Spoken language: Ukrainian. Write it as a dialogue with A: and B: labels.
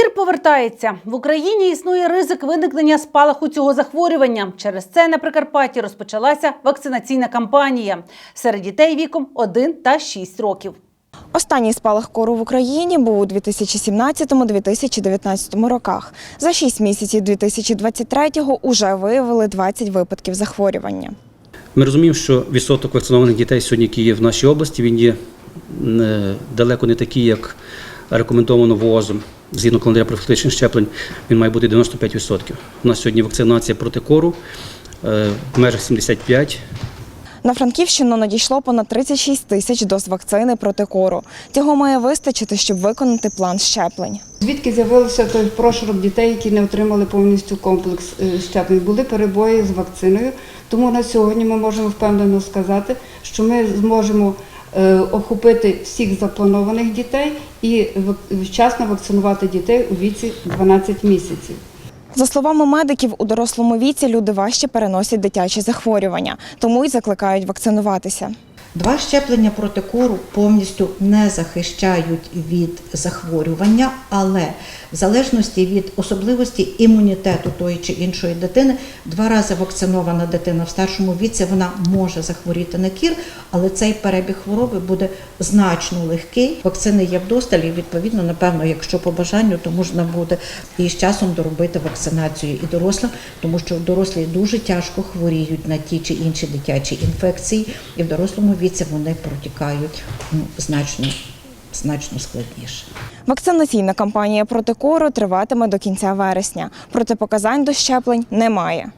A: Кір повертається в Україні. Існує ризик виникнення спалаху цього захворювання. Через це на Прикарпатті розпочалася вакцинаційна кампанія серед дітей віком 1 та 6 років.
B: Останній спалах кору в Україні був у 2017-2019 роках. За 6 місяців 2023-го уже виявили 20 випадків захворювання.
C: Ми розуміємо, що відсоток вакцинованих дітей сьогодні, які є в нашій області, він є е, далеко не такий, як рекомендовано ВООЗом. Згідно календаря профілактичних щеплень, він має бути 95%. У нас сьогодні вакцинація проти кору е, в межах 75%.
B: На Франківщину надійшло понад 36 тисяч доз вакцини проти кору. Цього має вистачити, щоб виконати план щеплень.
D: Звідки з'явився той прошарок дітей, які не отримали повністю комплекс е, щеплень? Були перебої з вакциною. Тому на сьогодні ми можемо впевнено сказати, що ми зможемо охопити всіх запланованих дітей і вчасно вакцинувати дітей у віці 12 місяців.
B: За словами медиків, у дорослому віці люди важче переносять дитячі захворювання, тому й закликають вакцинуватися.
E: Два щеплення проти кору повністю не захищають від захворювання, але в залежності від особливості імунітету тої чи іншої дитини, два рази вакцинована дитина в старшому віці вона може захворіти на кір, але цей перебіг хвороби буде значно легкий. Вакцини є вдосталь, і відповідно, напевно, якщо по бажанню, то можна буде і з часом доробити вакцинацію і дорослим, тому що дорослі дуже тяжко хворіють на ті чи інші дитячі інфекції, і в дорослому віці вони протікають ну, значно, значно складніше.
B: Вакцинаційна кампанія проти кору триватиме до кінця вересня. Протипоказань до щеплень немає.